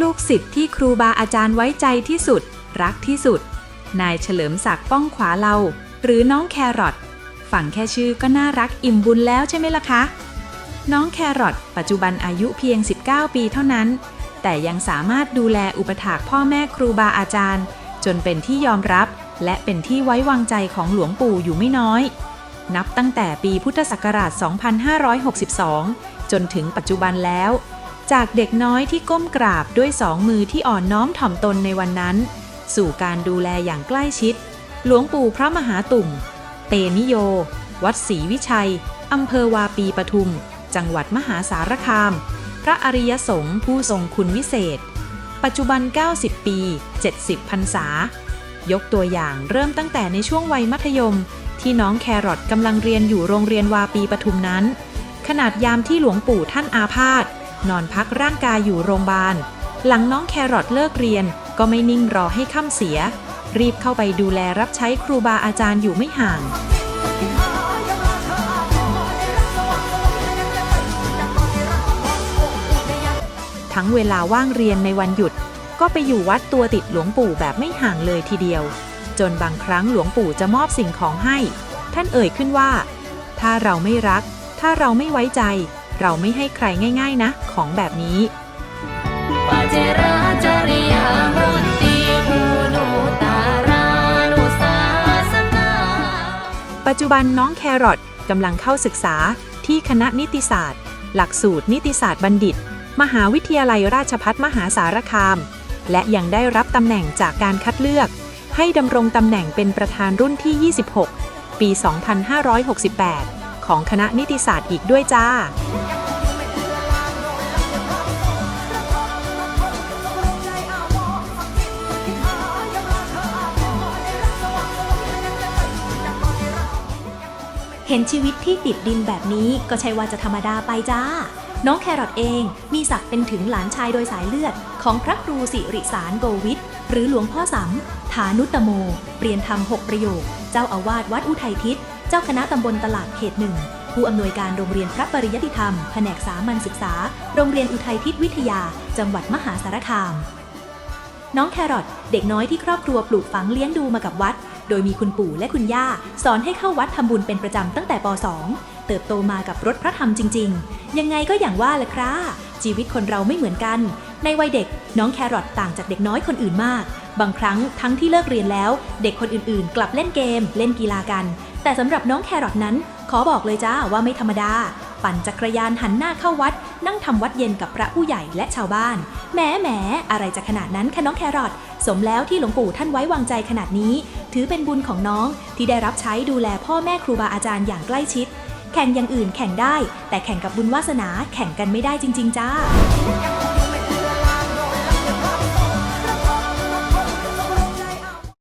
ลูกศิษย์ที่ครูบาอาจารย์ไว้ใจที่สุด รักที่สุด นายเฉลิมศักดิ์ป้องขวาเรา หรือน้องแครอทฟังแค่ชื่อก็น่ารักอิ่มบุญแล้วใช่ไหมล่ะคะ น้องแครอทปัจจุบันอายุเพียง 19 ปีเท่านั้น แต่ยังสามารถดูแลอุปถากพ่อแม่ครูบาอาจารย์ จนเป็นที่ยอมรับ และเป็นที่ไว้วางใจของหลวงปู่อยู่ไม่น้อย นับตั้งแต่ปีพุทธศักราช 2562 จนถึงปัจจุบันแล้ว จากเด็กน้อยที่ก้มกราบด้วยสองมือที่อ่อนน้อมถ่อมตนในวันนั้น สู่การดูแลอย่างใกล้ชิด หลวงปู่พระมหาตุ่ม เตนิโย วัดศรีวิชัยอำเภอวาปีปทุม จังหวัดมหาสารคาม พระอริยสงฆ์ผู้ทรงคุณวิเศษ ปัจจุบัน 90 ปี 70พรรษายกตัวอย่างเริ่มตั้งแต่ในช่วงวัยมัธยม ที่น้องแครอทกำลังเรียนอยู่โรงเรียนวาปีปทุมนั้น ขนาดยามที่หลวงปู่ท่านอาพาธ นอนพักร่างกายอยู่โรงพยาบาล หลังน้องแครอทเลิกเรียน ก็ไม่นิ่งรอให้ค่ำเสีย รีบเข้าไปดูแลรับใช้ครูบาอาจารย์อยู่ไม่ห่างทั้งเวลาว่างเรียนในวันหยุด ก็ไปอยู่วัดตัวติดหลวงปู่แบบไม่ห่างเลยทีเดียว จนบางครั้งหลวงปู่จะมอบสิ่งของให้ ท่านเอ่ยขึ้นว่า ถ้าเราไม่รัก ถ้าเราไม่ไว้ใจ เราไม่ให้ใครง่าย ๆนะ ของแบบนี้ปาเจราจริยาหุนติภูโนตารานุสาสนาปัจจุบันน้องแครอทกำลังเข้าศึกษาที่คณะนิติศาสตร์ หลักสูตรนิติศาสตร์บัณฑิต มหาวิทยาลัยราชภัฏมหาสารคาม และยังได้รับตำแหน่งจากการคัดเลือก ให้ดำรงตำแหน่งเป็นประธานรุ่นที่ 26 ปี 2568 ของคณะนิติศาสตร์อีกด้วยจ้าเห็นชีวิตที่ติดดินแบบนี้ก็ใช่ว่าจะธรรมดาไปจ้า น้องแครอทเองมีศักดิ์เป็นถึงหลานชายโดยสายเลือด ของพระครูสิริสารโกวิทหรือหลวงพ่อสำฐานุตโมเปลี่ยนธรรมหกประโยค เจ้าอาวาสวัดอุทัยทิศ จ้าคณะตำบลตลาดเขตหนึ่งผู้อำนวยการโรงเรียนพระปริยติธรรม แผนกสามัญศึกษา โรงเรียนอุทัยทิศวิทยา จังหวัดมหาสารคาม น้องแครอทเด็กน้อยที่ครอบครัวปลูกฝังเลี้ยงดูมากับวัด โดยมีคุณปู่และคุณย่า สอนให้เข้าวัดทำบุญเป็นประจำตั้งแต่ป .2 เติบโตมากับรถพระธรรมจริง ๆ ยังไงก็อย่างว่าแหละครับชีวิตคนเราไม่เหมือนกัน ในวัยเด็กน้องแครอทต่างจากเด็กน้อยคนอื่นมากบางครั้งทั้งที่เลิกเรียนแล้ว เด็กคนอื่นๆ กลับเล่นเกม เล่นกีฬากัน แต่สำหรับน้องแครอทนั้น ขอบอกเลยจ้าว่าไม่ธรรมดา ปั่นจักรยานหันหน้าเข้าวัด นั่งทำวัดเย็นกับพระผู้ใหญ่และชาวบ้านแหมแหมอะไรจะขนาดนั้นคะน้องแครอทสมแล้วที่หลวงปู่ท่านไว้วางใจขนาดนี้ ถือเป็นบุญของน้องที่ได้รับใช้ดูแลพ่อแม่ครูบาอาจารย์อย่างใกล้ชิด แข่งอย่างอื่นแข่งได้ แต่แข่งกับบุญวาสนาแข่งกันไม่ได้จริง ๆ จ้า